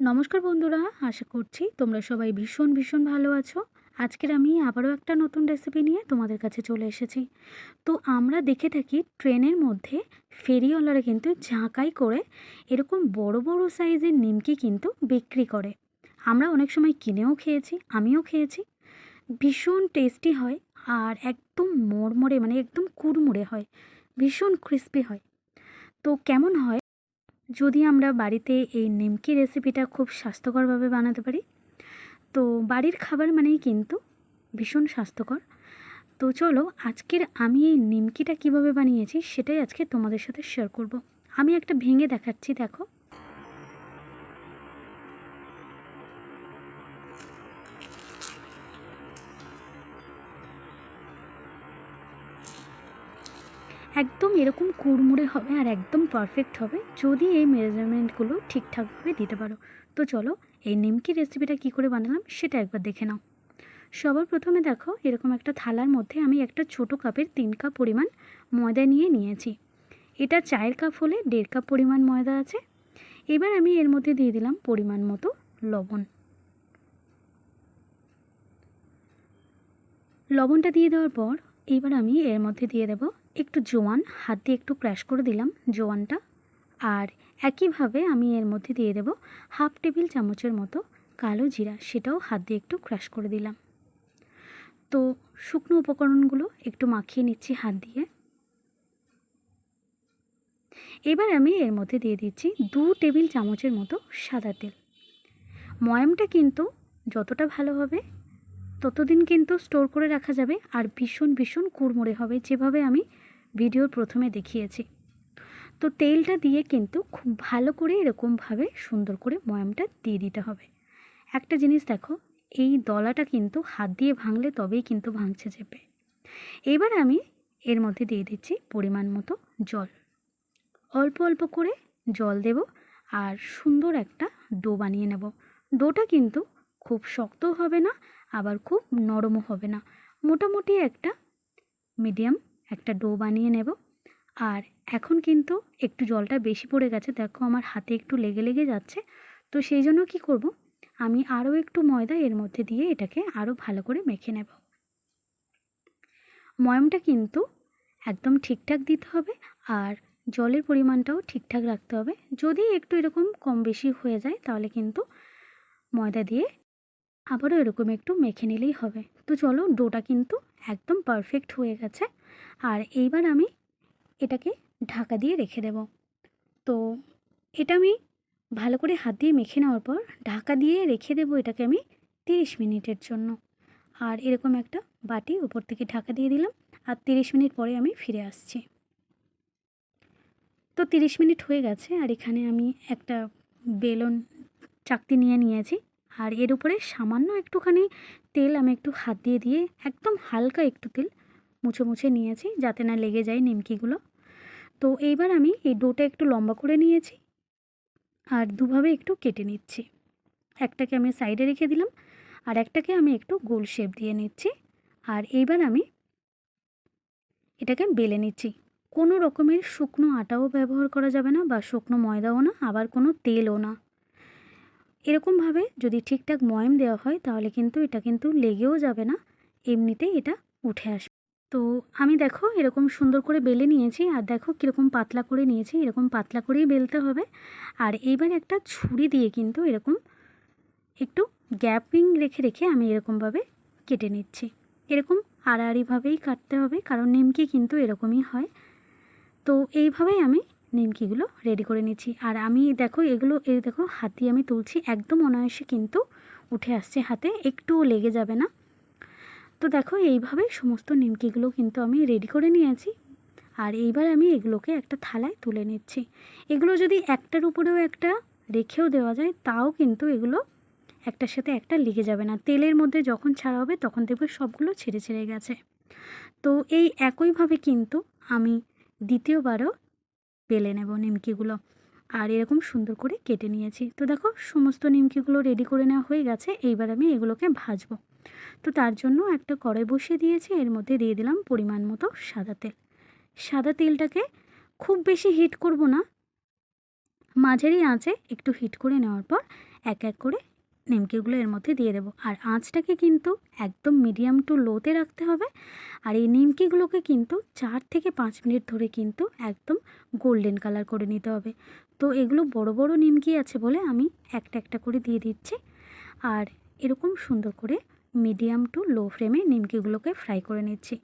নমস্কার বন্ধুরা, আশা করছি তোমরা সবাই ভীষণ ভীষণ ভালো আছো। আজকের আমি আবারও একটা নতুন রেসিপি নিয়ে তোমাদের কাছে চলে এসেছি। তো আমরা দেখে থাকি ট্রেনের মধ্যে ফেরিওয়ালারা কিন্তু ঝাঁকাই করে এরকম বড় বড় সাইজের নিমকি কিন্তু বিক্রি করে। আমরা অনেক সময় কিনেও খেয়েছি, আমিও খেয়েছি। ভীষণ টেস্টি হয় আর একদম মড়মড়ে মানে একদম কুড়মুড়ে হয়। ভীষণ ক্রিস্পি হয়। তো কেমন হয়? যদি আমরা বাড়িতে এই নিমকি রেসিপিটা খুব স্বাস্থ্যকরভাবে বানাতে পারি, তো বাড়ির খাবার মানেই কিন্তু ভীষণ স্বাস্থ্যকর তো চলো, আজকের আমি এই নিমকিটা কীভাবে বানিয়েছি সেটাই আজকে তোমাদের সাথে শেয়ার করব। আমি একটা ভেঙে দেখাচ্ছি, দেখো একদম এরকম কুড়মুড়ে হবে আর একদম পারফেক্ট হবে যদি এই মেজারমেন্টগুলো ঠিকঠাকভাবে দিতে পারো। তো চলো এই নিমকি রেসিপিটা কি করে বানালাম সেটা একবার দেখে নাও। সবার প্রথমে দেখো এরকম একটা থালার মধ্যে আমি একটা ছোট কাপের তিন কাপ পরিমাণ ময়দা নিয়ে নিয়েছি। এটা চায়ের কাপ হলে দেড় কাপ পরিমাণ ময়দা আছে। এবার আমি এর মধ্যে দিয়ে দিলাম পরিমাণ মতো লবণ। লবণটা দিয়ে দেওয়ার পর এবার আমি এর মধ্যে দিয়ে দেব একটু জোয়ান, হাত দিয়ে একটু ক্র্যাশ করে দিলাম জোয়ানটা। আর একইভাবে আমি এর মধ্যে দিয়ে দেব হাফ টেবিল চামচের মতো কালো জিরা, সেটাও হাত দিয়ে একটু ক্র্যাশ করে দিলাম। তো শুকনো উপকরণগুলো একটু মাখিয়ে নিচ্ছি হাত দিয়ে। এবার আমি এর মধ্যে দিয়ে দিচ্ছি দু টেবিল চামচের মতো সাদা তেল। ময়ামটা কিন্তু যতটা ভালো হবে, ততদিন কিন্তু স্টোর করে রাখা যাবে আর ভীষণ ভীষণ কুড়মুড়ে হবে। যেভাবে আমি ভিডিওর প্রথমে দেখিয়েছি। তো তেলটা দিয়ে কিন্তু খুব ভালো করে এরকমভাবে সুন্দর করে ময়ামটা দিয়ে দিতে হবে। একটা জিনিস দেখো, এই দলাটা কিন্তু হাত দিয়ে ভাঙলে তবেই কিন্তু ভাঙছে চেপে। এবার আমি এর মধ্যে দিয়ে দিচ্ছি পরিমাণ মতো জল। অল্প অল্প করে জল দেব আর সুন্দর একটা ডো বানিয়ে নেব। ডোটা কিন্তু খুব শক্তও হবে না, আবার খুব নরমও হবে না। মোটামুটি একটা মিডিয়াম একটা ডো বানিয়ে নেব। আর এখন কিন্তু একটু জলটা বেশি পড়ে গেছে, দেখো আমার হাতে একটু লেগে লেগে যাচ্ছে। তো সেই জন্য কী করব? আমি আরও একটু ময়দা এর মধ্যে দিয়ে এটাকে আরও ভালো করে মেখে নেব। ময়মটা কিন্তু একদম ঠিকঠাক দিতে হবে আর জলের পরিমাণটাও ঠিকঠাক রাখতে হবে। যদি একটু এরকম কম বেশি হয়ে যায় তাহলে কিন্তু ময়দা দিয়ে আবারও এরকম একটু মেখে নিলেই হবে। তো চলো ডোটা কিন্তু একদম পারফেক্ট হয়ে গেছে। আর এইবার আমি এটাকে ঢাকা দিয়ে রেখে দেব। তো এটা আমি ভালো করে হাত দিয়ে মেখে নেওয়ার পর ঢাকা দিয়ে রেখে দেবো এটাকে আমি তিরিশ মিনিটের জন্য। আর এরকম একটা বাটি উপর থেকে ঢাকা দিয়ে দিলাম আর তিরিশ মিনিট পরে আমি ফিরে আসছি। তো তিরিশ মিনিট হয়ে গেছে আর এখানে আমি একটা বেলন চাকতি নিয়ে নিয়েছি। আর এর উপরে সামান্য একটুখানি তেল আমি একটু হাত দিয়ে দিয়ে একদম হালকা একটু তেল মুছে মুছে নিয়েছি যাতে না লেগে যায় নিমকিগুলো। তো এইবার আমি এই ডোটা একটু লম্বা করে নিয়েছি আর দুভাবে একটু কেটে নিচ্ছি। একটাকে আমি সাইডে রেখে দিলাম আর একটাকে আমি একটু গোল শেপ দিয়ে নিচ্ছি। আর এইবার আমি এটাকে বেলে নিচ্ছি। কোনো রকমের শুকনো আটাও ব্যবহার করা যাবে না বা শুকনো ময়দাও না, আবার কোনো তেলও না। এরকমভাবে যদি ঠিকঠাক ময়ম দেওয়া হয় তাহলে কিন্তু এটা কিন্তু লেগেও যাবে না, এমনিতেই এটা উঠে আসবে। তো আমি দেখো এরকম সুন্দর করে বেলে নিয়েছি আর দেখো কীরকম পাতলা করে নিয়েছি, এরকম পাতলা করেই বেলতে হবে। আর এইবার একটা ছুরি দিয়ে কিন্তু এরকম একটু গ্যাপিং রেখে রেখে আমি এরকমভাবে কেটে নিচ্ছি। এরকম আড়াআড়িভাবেই কাটতে হবে কারণ নিমকি কিন্তু এরকমই হয়। তো এইভাবেই আমি নিমকিগুলো রেডি করে নিচ্ছি। আর আমি দেখো এগুলো এই দেখো হাতি আমি তুলছি, একদম অনায়াসে কিন্তু উঠে আসছে হাতে, একটুও লেগে যাবে না। তো দেখো, এইভাবে সমস্ত নিমকিগুলো কিন্তু আমি রেডি করে নিয়েছি। আর এইবার আমি এগুলোকে একটা থালায় তুলে নিচ্ছি। এগুলো যদি একটার উপরেও একটা রেখেও দেওয়া যায়, তাও কিন্তু এগুলো একটার সাথে একটা লেগে যাবে না। তেলের মধ্যে যখন ছাড়া হবে, তখন দেখবে সবগুলো ছেড়ে ছেড়ে গেছে। তো এই একইভাবে কিন্তু আমি দ্বিতীয়বারও বেলে নেব নিমকিগুলো। আর এরকম সুন্দর করে কেটে নিয়েছি। তো দেখো, সমস্ত নিমকিগুলো রেডি করে নেওয়া হয়ে গেছে। এইবার আমি এগুলোকে ভাজবো। তো তার জন্য একটা কড়াই বসিয়ে দিয়েছি, এর মধ্যে দিয়ে দিলাম পরিমাণ মতো সাদা তেল। সাদা তেলটাকে খুব বেশি হিট করব না। মাঝারি আঁচে একটু হিট করে নেওয়ার পর এক এক করে নিমকিগুলো এর মধ্যে দিয়ে দেবো। আর আঁচটাকে কিন্তু একদম মিডিয়াম টু লোতে রাখতে হবে। আর এই নিমকিগুলোকে কিন্তু চার থেকে পাঁচ মিনিট ধরে কিন্তু একদম গোল্ডেন কালার করে নিতে হবে। তো এগুলো বড় বড় নিমকি আছে বলে আমি একটা একটা করে দিয়ে দিচ্ছি। আর এরকম সুন্দর করে মিডিয়াম টু লো ফ্লেমে নিমকিগুলোকে ফ্রাই করে নিচ্ছি।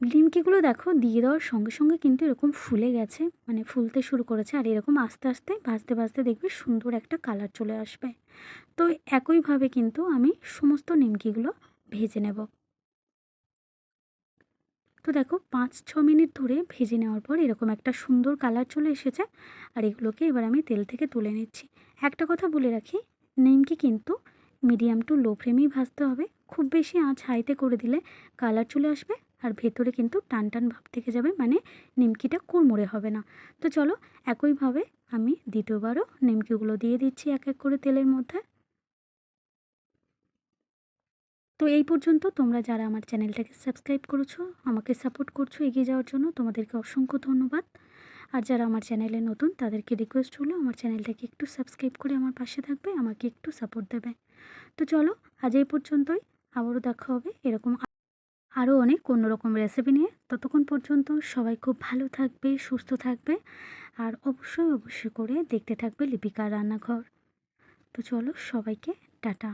নিমকিগুলো দেখো দিয়ে দেওয়ার সঙ্গে সঙ্গে কিন্তু এরকম ফুলে গেছে মানে ফুলতে শুরু করেছে আর এরকম আস্তে আস্তে, ভাজতে ভাজতে দেখবে সুন্দর একটা কালার চলে আসবে। তো একইভাবে কিন্তু আমি সমস্ত নিমকিগুলো ভেজে নেব। তো দেখো পাঁচ ছ মিনিট ধরে ভেজে নেওয়ার পর এরকম একটা সুন্দর কালার চলে এসেছে আর এগুলোকে এবার আমি তেল থেকে তুলে নিচ্ছি। একটা কথা বলে রাখি, নিমকি কিন্তু মিডিয়াম টু লো ফ্লেমেই ভাজতে হবে। খুব বেশি আঁচ হাইতে করে দিলে কালার চলে আসবে আর ভেতরে কিন্তু টান টান ভাব থেকে যাবে মানে নিমকিটা কুড়মুড়ে হবে না। তো চলো একইভাবে আমি দ্বিতীয়বারও নিমকিগুলো দিয়ে দিচ্ছি এক এক করে তেলের মধ্যে। তো এই পর্যন্ত তোমরা যারা আমার চ্যানেলটাকে সাবস্ক্রাইব করেছ, আমাকে সাপোর্ট করছ এগিয়ে যাওয়ার জন্য তোমাদেরকে অসংখ্য ধন্যবাদ। আর যারা আমার চ্যানেলে নতুন, তাদেরকে রিকোয়েস্ট হলো আমার চ্যানেলটাকে একটু সাবস্ক্রাইব করে আমার পাশে থাকবে, আমাকে একটু সাপোর্ট দেবে। তো চলো, আজ এই পর্যন্তই। আবারও দেখা হবে এরকম আরও অনেক অন্যরকম রেসিপি নিয়ে। ততক্ষণ পর্যন্ত সবাই খুব ভালো থাকবে, সুস্থ থাকবে, আর অবশ্যই অবশ্যই করে দেখতে থাকবে লিপিকার রান্নাঘর। তো চলো, সবাইকে টাটা।